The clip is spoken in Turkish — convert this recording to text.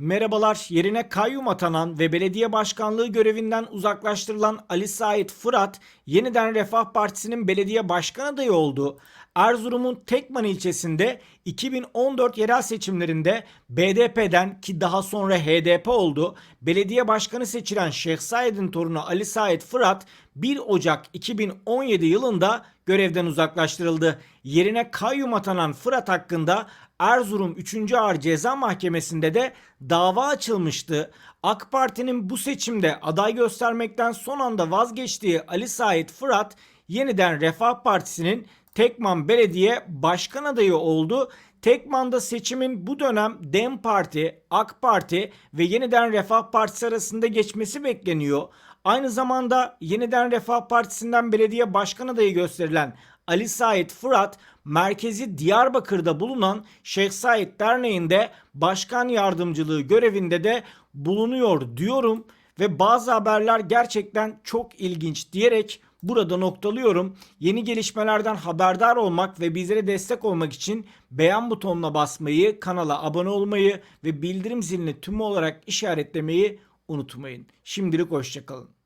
Merhabalar. Yerine kayyum atanan ve belediye başkanlığı görevinden uzaklaştırılan Ali Sait Fırat yeniden Refah Partisi'nin belediye başkan adayı oldu. Erzurum'un Tekman ilçesinde 2014 yerel seçimlerinde BDP'den ki daha sonra HDP oldu. Belediye başkanı seçilen Şeyh Said'in torunu Ali Sait Fırat 1 Ocak 2017 yılında görevden uzaklaştırıldı. Yerine kayyum atanan Fırat hakkında Erzurum 3. Ağır Ceza Mahkemesi'nde de dava açılmıştı. AK Parti'nin bu seçimde aday göstermekten son anda vazgeçtiği Ali Sait Fırat yeniden Refah Partisi'nin Tekman Belediye Başkan adayı oldu. Tekman'da seçimin bu dönem DEM Parti, AK Parti ve Yeniden Refah Partisi arasında geçmesi bekleniyor. Aynı zamanda Yeniden Refah Partisi'nden belediye başkan adayı gösterilen Ali Sait Fırat, merkezi Diyarbakır'da bulunan Şeyh Said Derneği'nde başkan yardımcılığı görevinde de bulunuyor diyorum ve bazı haberler gerçekten çok ilginç diyerek burada noktalıyorum. Yeni gelişmelerden haberdar olmak ve bizlere destek olmak için beğen butonuna basmayı, kanala abone olmayı ve bildirim zilini tüm olarak işaretlemeyi unutmayın. Şimdilik hoşçakalın.